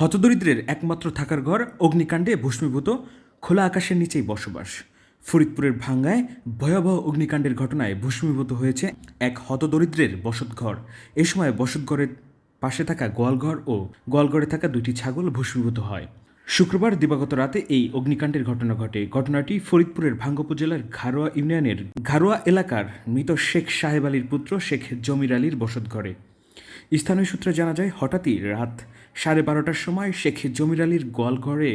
হতদরিদ্রের একমাত্র থাকার ঘর অগ্নিকাণ্ডে ভস্মীভূত, খোলা আকাশের নিচেই বসবাস। ফরিদপুরের ভাঙ্গায় ভয়াবহ অগ্নিকাণ্ডের ঘটনায় ভস্মীভূত হয়েছে এক হতদরিদ্রের বসতঘর। এ সময় বসতঘরের পাশে থাকা গোয়ালঘর ও গোয়ালঘরে থাকা দুটি ছাগল ভস্মীভূত হয়। শুক্রবার দিবাগত রাতে এই অগ্নিকাণ্ডের ঘটনা ঘটে। ঘটনাটি ফরিদপুরের ভাঙ্গ উপজেলার ঘারোয়া ইউনিয়নের ঘারোয়া এলাকার মৃত শেখ সাহেব আলীর পুত্র শেখ জমির আলীর বসত ঘরে। স্থানীয় সূত্রে জানা যায়, হঠাৎই রাত সাড়ে বারোটার সময় শেখ জমির আলীর গোয়ালঘরে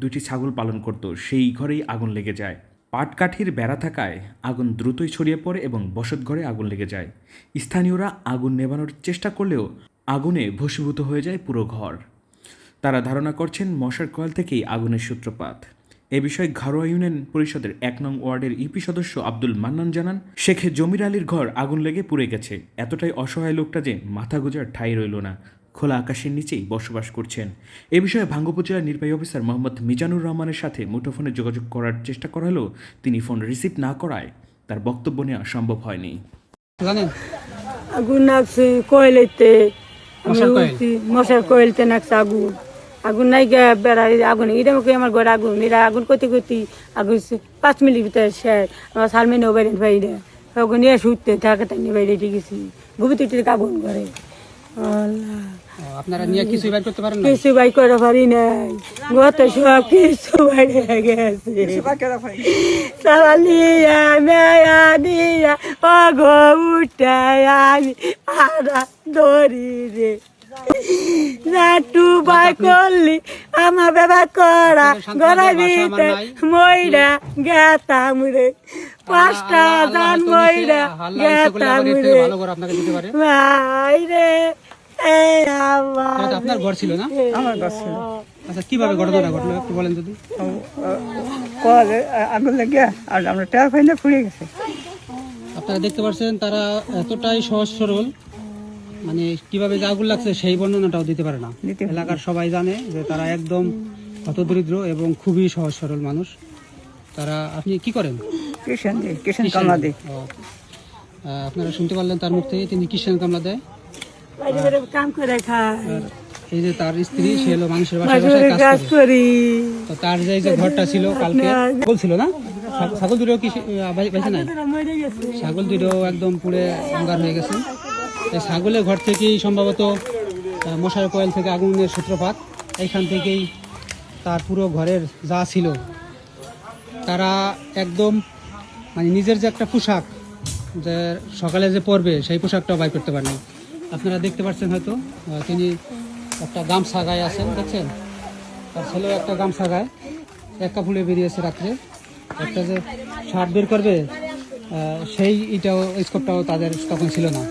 দুটি ছাগল পালন করত। সেই ঘরেই আগুন লেগে যায়। পাটকাঠির বেড়া থাকায় আগুন দ্রুতই ছড়িয়ে পড়ে এবং বসত ঘরে আগুন লেগে যায়। স্থানীয়রা আগুন নেভানোর চেষ্টা করলেও আগুনে ভস্মীভূত হয়ে যায় পুরো ঘর। তারা ধারণা করছেন মশার কয়েল থেকেই আগুনের সূত্রপাত। এ বিষয়ে ঘরোয়া ইউনিয়ন পরিষদের এক নং ওয়ার্ডের ইপি সদস্য আব্দুল মান্নান জানান শেখে জমির আলীর ঘর আগুন লেগে পুড়ে গেছে। এতটাই অসহায় লোকটা যে মাথা গোজার ঠাই রইল না। খোলা আকাশের নিচেই বসবাস করছেন। এ বিষয়ে ভাঙ্গ উপজেলার নির্বাহী অফিসার মোহাম্মদ মিজানুর রহমানের সাথে মুঠোফোনে যোগাযোগ করার চেষ্টা করা হলেও তিনি ফোন রিসিভ না করায় তার বক্তব্য নেওয়া সম্ভব হয়নি। জানেন? আগুন নাকছে কয়লেতে মশার কয়েলতে নাকছে আগুন। আগুন নাই গে বেড়াই আগুন এটা আমাকে আমার ঘরে আগুন এরা আগুন করতে করতে আগুন পাঁচ মিনিট ভিতরে শেষ আমার সালমে নেও বাইরে বাইরে আগুন নিয়ে শুটতে থাকে তাই নিয়ে বাইরে গেছি। ঘুমিতে উঠে আগুন করে আল্লাহ। আপনারা নিয়ে কিছুই বাইর করতে পারেন না কিছু বাই করে পারি নাই। গত সব কিছু বাইরে গেছে। মেয়া দিয়া অগো উঠায় আমি আরা ধরি রে। নাটু করলি আমার ব্যবহার করা গড়া দিতে ময়রা গেতাম রে। পাঁচটা জান ময়রা গেতাম রে। ভালো করে আপনাকে দিতে পারে? ভাই রে আমার এটা তো আপনার ঘর ছিল না? আমার ঘর ছিল। আচ্ছা কীভাবে ঘটনাটা ঘটলো একটু বলেন যদি কলে আগুন লেগে আর আমরা টের পাই না ফুরিয়ে গেছে। আপনারা দেখতে পাচ্ছেন তারা এতটাই সহজ সরল মানে কীভাবে যে আগুন লাগছে সেই বর্ণনাটাও দিতে পারে না। এলাকার সবাই জানে যে তারা একদম হতদরিদ্র এবং খুবই সহজ সরল মানুষ। তারা আপনি কি করেন? কিষান দি কিষান কামলা দি আপনারা শুনতে পারলেন তার মুখ থেকে তিনি কিষান কামলা দেয়। কাম করে খায়। এই যে তার স্ত্রী সে হলো মানুষের বাসায় বাসায় কাজ কাজ করে। তো তার যে যে ঘরটা ছিল কালকে ছাগল না? ছাগল দুটো কি নাই? ছাগল দুটো একদম পুড়ে অঙ্গার হয়ে গেছে। এই ছাগলের ঘর থেকেই সম্ভবত মশার কয়েল থেকে আগুনের সূত্রপাত। এইখান থেকেই তার পুরো ঘরের যা ছিল। তারা একদম মানে নিজের যে একটা পোশাক, যে সকালে যে পরবে, সেই পোশাকটাও বাই করতে পারেনি। আপনারা দেখতে পাচ্ছেন হয়তো তিনি একটা গামছা গায়ে আছেন, দেখছেন? তার ছেলেও একটা গামছা গায়ে, এক কাপড়ে বেরিয়েছে রাত্রে একটা যে শার্ট বের করবে সেই এটাও স্কোপটাও তাদের তখন ছিল না।